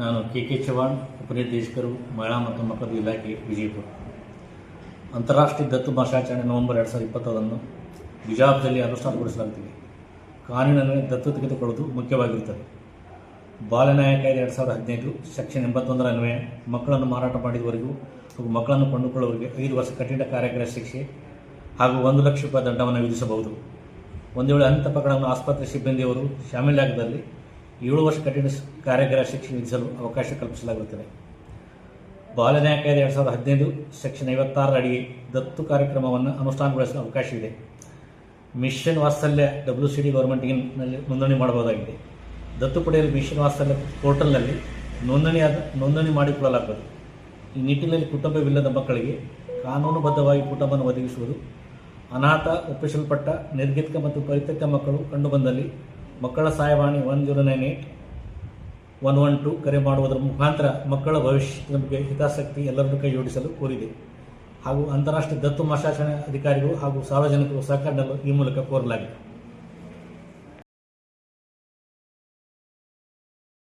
ನಾನು K K Chavan ಉಪನಿರ್ದೇಶಕರು, ಮಹಿಳಾ ಮತ್ತು ಮಕ್ಕಳ ಇಲಾಖೆ ವಿಜಯಪುರ. ಅಂತಾರಾಷ್ಟ್ರೀಯ ದತ್ತು ಭಾಷಾಚರಣೆ ನವೆಂಬರ್ ಎರಡು ಸಾವಿರದ ಇಪ್ಪತ್ತೊಂದನ್ನು ಬಿಜಾಪುರದಲ್ಲಿ ಅನುಷ್ಠಾನಗೊಳಿಸಲಾಗುತ್ತಿದೆ. ಕಾನೂನಿನಲ್ಲಿ ದತ್ತು ತೆಗೆದುಕೊಳ್ಳುವುದು ಮುಖ್ಯವಾಗಿರುತ್ತದೆ. ಬಾಲ್ಯನಾಯ ಕಾಯ್ದೆ ಎರಡು ಸಾವಿರದ ಹದಿನೈದು ಸೆಕ್ಷನ್ ಎಂಬತ್ತೊಂದರ ಅನ್ವಯ ಮಕ್ಕಳನ್ನು ಮಾರಾಟ ಮಾಡಿದವರೆಗೂ ಹಾಗೂ ಮಕ್ಕಳನ್ನು ಕೊಂಡುಕೊಳ್ಳುವವರಿಗೆ ಐದು ವರ್ಷ ಕಠಿಣ ಕಾರ್ಯಕರ ಶಿಕ್ಷೆ ಹಾಗೂ ಒಂದು ಲಕ್ಷ ರೂಪಾಯಿ ದಂಡವನ್ನು ವಿಧಿಸಬಹುದು. ಒಂದು ವೇಳೆ ಅಂಥ ಪ್ರಕರಣವನ್ನು ಆಸ್ಪತ್ರೆ, ಸಿಬ್ಬಂದಿಯವರು ಶಾಮೀಲಾಗದಲ್ಲಿ ಏಳು ವರ್ಷ ಕಠಿಣ ಕಾರ್ಯಾಗಾರ ಶಿಕ್ಷೆ ವಿಧಿಸಲು ಅವಕಾಶ ಕಲ್ಪಿಸಲಾಗುತ್ತದೆ. ಬಾಲನ್ಯಾಯ ಕಾಯ್ದೆ ಎರಡು ಸಾವಿರದ ಹದಿನೈದು ಸೆಕ್ಷನ್ ಐವತ್ತಾರರ ಅಡಿಗೆ ದತ್ತು ಕಾರ್ಯಕ್ರಮವನ್ನು ಅನುಷ್ಠಾನಗೊಳಿಸಲು ಅವಕಾಶವಿದೆ ಮಿಷನ್ ವಾತ್ಸಲ್ಯ ಡಬ್ಲ್ಯೂ ಸಿ ಡಿ ಗೌರ್ಮೆಂಟ್ಗೆ ನೋಂದಣಿ ಮಾಡಬಹುದಾಗಿದೆ. ದತ್ತು ಪಡೆಯಲು ಮಿಷನ್ ವಾತ್ಸಲ್ಯ ಪೋರ್ಟಲ್ನಲ್ಲಿ ನೋಂದಣಿಯಾದ ನೋಂದಣಿ ಮಾಡಿಕೊಳ್ಳಲಾಗುತ್ತದೆ ಈ ನಿಟ್ಟಿನಲ್ಲಿ ಕುಟುಂಬವಿಲ್ಲದ ಮಕ್ಕಳಿಗೆ ಕಾನೂನುಬದ್ಧವಾಗಿ ಕುಟುಂಬವನ್ನು ಒದಗಿಸುವುದು, ಅನಾಥ, ಒಪ್ಪಿಸಲ್ಪಟ್ಟ, ನಿರ್ಗತಿಕ ಮತ್ತು ಪರಿತ್ಯಕ್ತ ಮಕ್ಕಳು ಕಂಡುಬಂದಲ್ಲಿ ಮಕ್ಕಳ ಸಹಾಯವಾಣಿ one zero nine eight one one two ಕರೆ ಮಾಡುವುದರ ಮುಖಾಂತರ ಮಕ್ಕಳ ಭವಿಷ್ಯದ ಬಗ್ಗೆ ಹಿತಾಸಕ್ತಿ ಎಲ್ಲರನ್ನೂ ಕೈ ಜೋಡಿಸಲು ಕೋರಿದೆ. ಹಾಗೂ ಅಂತಾರಾಷ್ಟ್ರೀಯ ದತ್ತು ಮಾಸಾಚರಣೆ ಅಧಿಕಾರಿಗಳು ಹಾಗೂ ಸಾರ್ವಜನಿಕರು ಸಹಕಾರ ಈ ಮೂಲಕ ಕೋರಲಾಗಿದೆ.